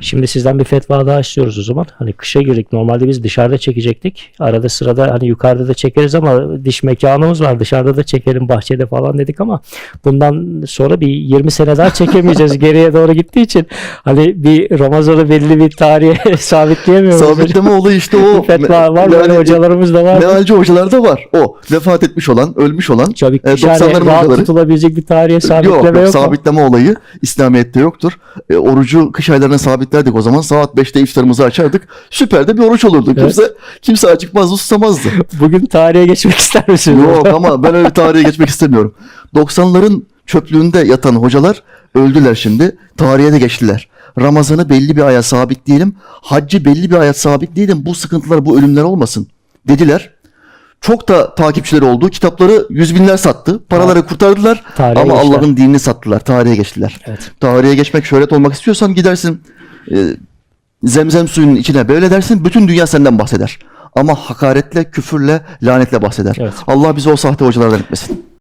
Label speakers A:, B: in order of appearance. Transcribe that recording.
A: Şimdi sizden bir fetva daha istiyoruz o zaman. Hani kışa girdik. Normalde biz dışarıda çekecektik. Arada sırada hani yukarıda da çekeriz ama diş mekanımız var. Dışarıda da çekelim bahçede falan dedik ama bundan sonra bir 20 sene daha çekemeyeceğiz. Geriye doğru gittiği için hani bir Ramazan'ı belli bir tarihe sabitleyemiyoruz.
B: Sabitleme olayı işte o.
A: fetva var. Böyle
B: Yani
A: hocalarımız da var.
B: Mealci hocalarda var. O vefat etmiş olan, ölmüş olan
A: Tabii
B: e,
A: ki yani
B: 90'ların
A: rahat
B: hocaları.
A: tutulabilecek bir tarihe
B: Yok,
A: sabitleme
B: yok,
A: yok. mu?
B: sabitleme olayı İslamiyet'te yoktur. E, orucu kış aylarına sabitlerdik o zaman. Saat 5'te iftarımızı açardık. Süper de bir oruç olurdu. Kimse kimse acıkmazdı, susamazdı.
A: Bugün tarihe geçmek ister misiniz?
B: Yok ama ben öyle tarihe geçmek istemiyorum. 90'ların çöplüğünde yatan hocalar öldüler şimdi. Tarihe de geçtiler. Ramazan'ı belli bir aya sabitleyelim. Haccı belli bir aya sabitleyelim. Bu sıkıntılar, bu ölümler olmasın dediler. Çok da takipçileri oldu. Kitapları yüz binler sattı. Paraları kurtardılar.
A: Tarihe
B: ama. Allah'ın dinini sattılar. Tarihe geçtiler.
A: Evet.
B: Tarihe geçmek, şöhret olmak istiyorsan gidersin zemzem suyunun içine böyle dersin. Bütün dünya senden bahseder. Ama hakaretle, küfürle, lanetle bahseder.
A: Evet.
B: Allah bizi o sahte hocalardan etmesin.